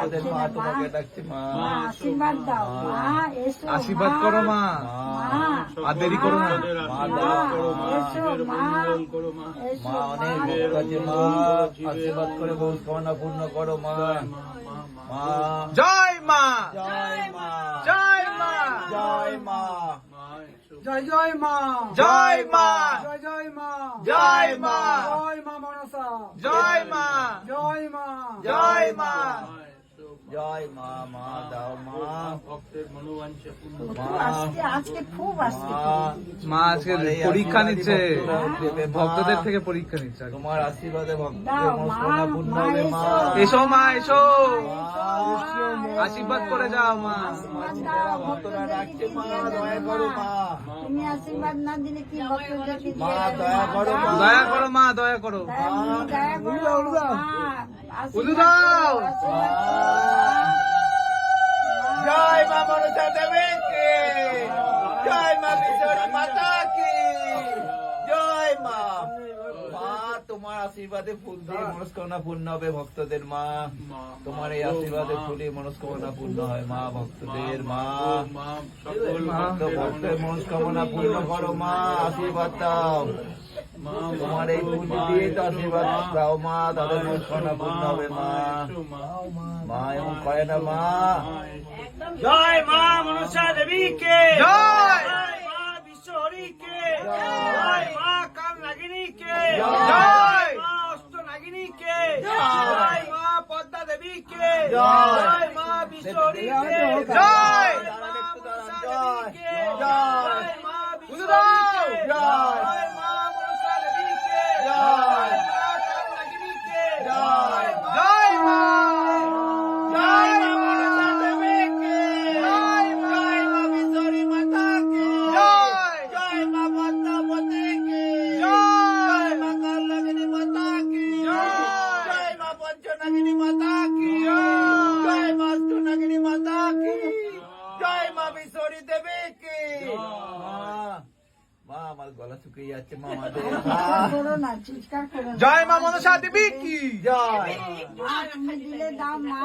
ভক্তদের মা তোমাকে ডাকছে মা আশীর্বাদ দাও মা এসো আশীর্বাদ করো মা আর দেরি করো না মা দয়া করো মা এসো মা মা অনেক ভক্ত আছে মা আশীর্বাদ করে বহু কামনা পূর্ণ করো মা মা জয় মা জয় মা জয় মা জয় মা জয় জয় মা জয় মা জয় জয় মা জয় মা জয় মা মনসা জয় মা জয় মা জয় মা মা দাও মা ভক্তের মনোবাঞ্ছা পূর্ণ খুব মা আজকে খুব আসছে মা মা আজকে তোমার এই পরীক্ষা নিচ্ছে। ভক্তদের থেকে পরীক্ষা নিচ্ছে। তোমার আশীর্বাদে ভক্তদের এসো। মা এসো। আশীর্বাদ করে যাও মা। ভক্তরা মা দয়া করো মা। তুমি আশীর্বাদ না দিলে কি ভক্তদেরকে মা, দিয়ে করো, মা। দয়া করো মা দয়া করো। দয়া করো, দাও। তোমার আশীর্বাদে ফুল দিয়ে মনস্কামনা পূর্ণ হবে ভক্তদের মা। তোমার এই আশীর্বাদে ফুলে মনস্কামনা পূর্ণ হয় মা ভক্তদের মা সকল ভক্ত ভক্তের মনস্কামনা পূর্ণ করো মা আশীর্বাদ দাও। মা তোমার এই ফুল দিয়ে তো আশীর্বাদ দাও মা তাদের মনস্কামনা পূর্ণ হবে মা মা। এমন করে না মা জয় মা মনসা দেবীকে। জয় মা বিশ্বহরীকে জয়। মা কাল নাগিনীকে জয়। মা অষ্ট নাগিনীকে জয়। জয় মা পদ্মা দেবীকে জয়। মা বিশ্বহরীকে জয়। জয়। মা। বিশ্বহরীকে জয়। মা মনসা জয়। জয় মা জয়। মা জয় মা মনসা দেবীকে জয় জয়। মা মাতা কি জয়। জয় মা অষ্টনাগিনী মাতা কি জয় মা বিশ্বরী দেবী কি মা আমার গলা শুকিয়ে যাচ্ছে মা আমাদের করো না চিৎকার করো জয় মা মনসা দেবী কি? জয়। মা। তুমি দিলে মা।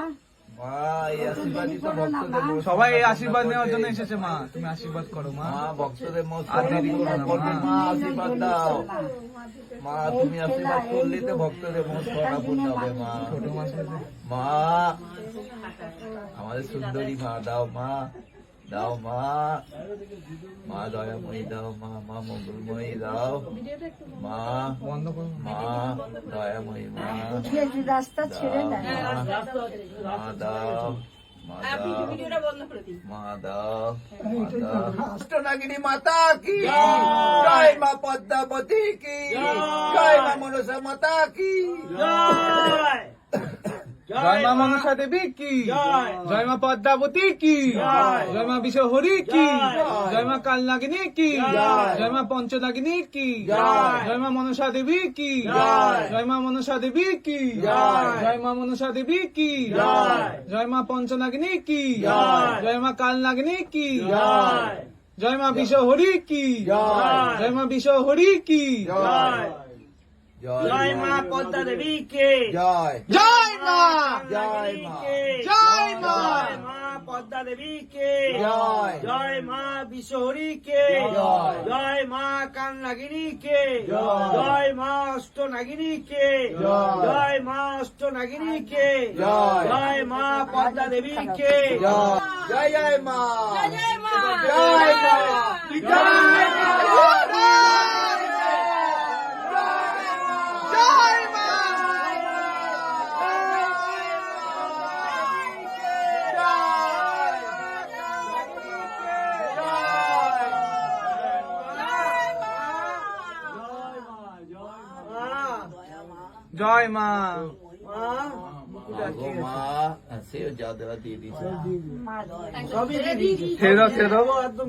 সবাই এই আশীর্বাদ নেওয়ার জন্য এসেছে মা। তুমি আশীর্বাদ করো মা। ভক্তদের মা। আশীর্বাদ দাও। মা। তুমি আশীর্বাদ করলে তো ভক্তদের মন করা পূর্ণ হবে মা। মা আমাদের সুন্দরী মা দাও মা। দাও মা মা দয়াময়ী দাও মা মা মঙ্গলময়ী দাও মা বন্ধ করো মা দয়াময়ী মা রাস্তা ছেড়ে মা দাও অষ্টনাগিনী মাতা কি? জয়। মা পদ্মাবতী কি? জয় মা মনসা মাতা কি? জয়। জয় মা মনসা দেবী কি জয়। জয় মা পদ্মাবতী কি জয়। জয় মা বিশ্বহরি কি জয়। জয় মা কালনাগিনী কি জয়। জয় মা পঞ্চনাগিনী কি জয়। জয় মা মনসা দেবী কি জয়। জয় মা মনসা দেবী কি জয়। জয় মা মনসা দেবী কি জয়। জয় মা পঞ্চনাগিনী কি জয়। জয় মা কালনাগিনী কি জয়। জয় মা বিশ্বহরি কি জয়। জয় মা বিশ্বহরি কি জয় মা পদ্মা দেবীকে জয়। জয় মা। জয় মা। জয় মা। জয় মা পদ্মা দেবীকে জয়। জয় মা বিশ্বহরীকে জয়। জয় মা কান্নাগিনীকে। জয়। জয় মা অষ্ট নাগিনীকে জয়। জয় মা অষ্ট নাগিনীকে জয়। জয় মা পদ্মা দেবীকে জয়। জয় জয় মা। জয় মা। জয় মা। জয় মা। ছেড়ে দাও ছেড়ে দাও একদম